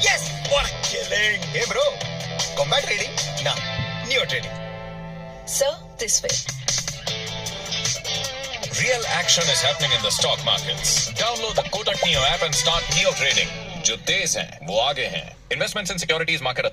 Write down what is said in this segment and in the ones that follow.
Yes, what a killing! Hey, bro, combat trading? Nah, neo trading. Sir, this way. Real action is happening in the stock markets. Download the Kotak Neo app and start neo trading. जो तेज हैं, वो आगे हैं. Investments in securities market.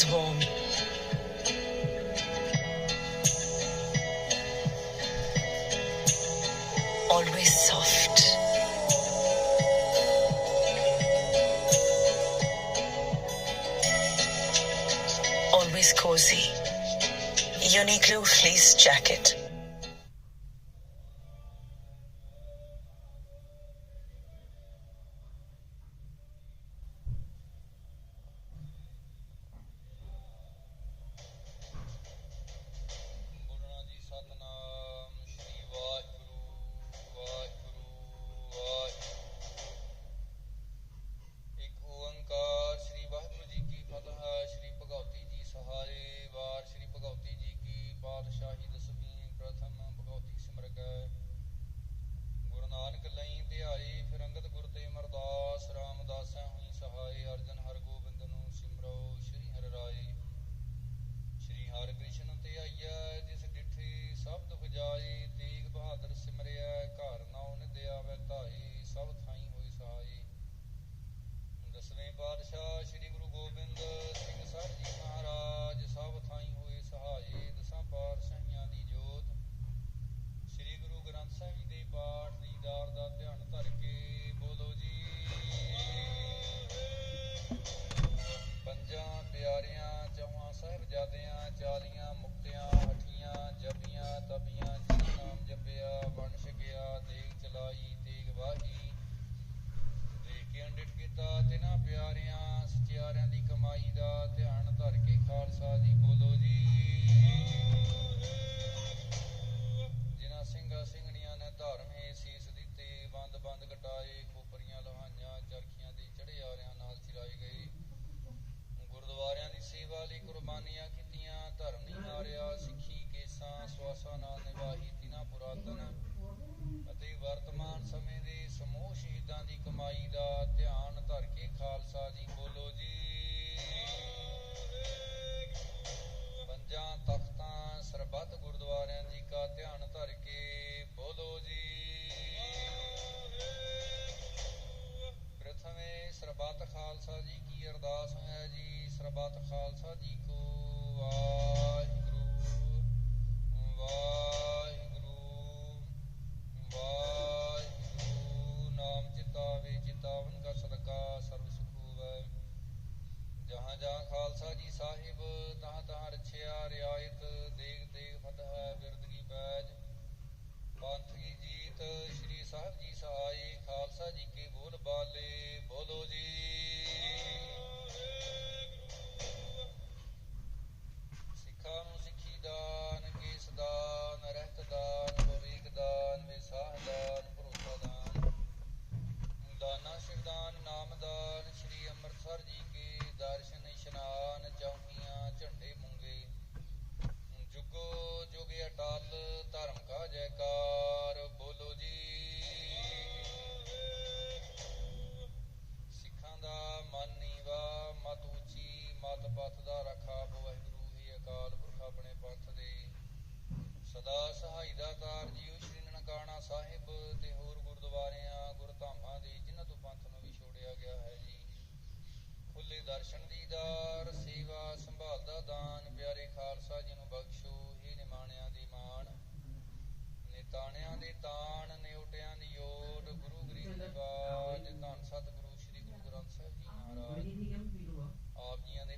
is warm. Always soft. Always cozy. Uniqlo fleece jacket. ਵਾਹੀ ਦੇ ਕੇ ਅੰਡਿਟ ਕੀਤਾ ਤੇ ਨਾ ਪਿਆਰਿਆਂ ਸਚਿਆਰਿਆਂ ਦੀ ਕਮਾਈ ਦਾ ਧਿਆਨ ਧਰ ਕੇ ਖਾਲਸਾ ਦੀ ਬੋਲੋ ਜੀ ਜਿਨ੍ਹਾਂ ਸਿੰਘਾਂ ਸਿੰਘਣੀਆਂ ਨੇ ਧਾਰਮੇ ਸੀਸ ਦਿੱਤੇ ਬੰਦ ਬੰਦ ਕਟਾਏ ਖੋਪਰੀਆਂ ਲੋਹਾਈਆਂ ਚਰਖੀਆਂ ਦੇ ਚੜੇ ਆਰਿਆਂ ਨਾਲ ਚਿਰਾਈ ਗਈ ਗੁਰਦੁਆਰਿਆਂ ਦੀ ਸੇਵਾ ਲਈ ਕੁਰਬਾਨੀਆਂ ਕੀਤੀਆਂ ਧਰਮ ਨਹੀਂ ਹਾਰਿਆ ਸਿੱਖੀ ਕੇਸਾਂ ਸਵਾਸਾਂ ਨਾਲ ਨਿਭਾਈ ਸਦਾ ਸਹਾਈ ਦਾ ਕਾਰਜ ਸ਼੍ਰੀ ਨਨਕਾਣਾ ਸਾਹਿਬ ਤੇ ਹੋਰ ਗੁਰਦੁਆਰਿਆਂ ਗੁਰਧਾਮਾਂ ਦੇ ਜਿਨ੍ਹਾਂ ਤੋਂ ਪੰਥ ਨੂੰ ਵੀ ਛੋੜਿਆ ਗਿਆ ਹੈ ਜੀ ਖੁੱਲੇ ਦਰਸ਼ਨ ਦੀਦਾਰ ਸੇਵਾ ਸੰਭਾਲ ਦਾ ਦਾਨ ਪਿਆਰੇ ਖਾਲਸਾ ਜੀ ਨੂੰ ਬਖਸ਼ੋ ਹੀ ਨਿਮਾਣਿਆਂ ਦੀ ਮਾਣ ਨੇਤਾਣਿਆਂ ਦੇ ਤਾਣ ਨਿਉਟਿਆਂ ਦੀ ਓਟ ਗੁਰੂ ਗ੍ਰੰਥ ਸਾਹਿਬ ਧੰਨ ਸਤਿਗੁਰੂ ਸ਼੍ਰੀ ਗੁਰੂ ਗ੍ਰੰਥ ਸਾਹਿਬ ਜੀ ਮਹਾਰਾਜ ਆਪ ਜੀਆਂ ਦੇ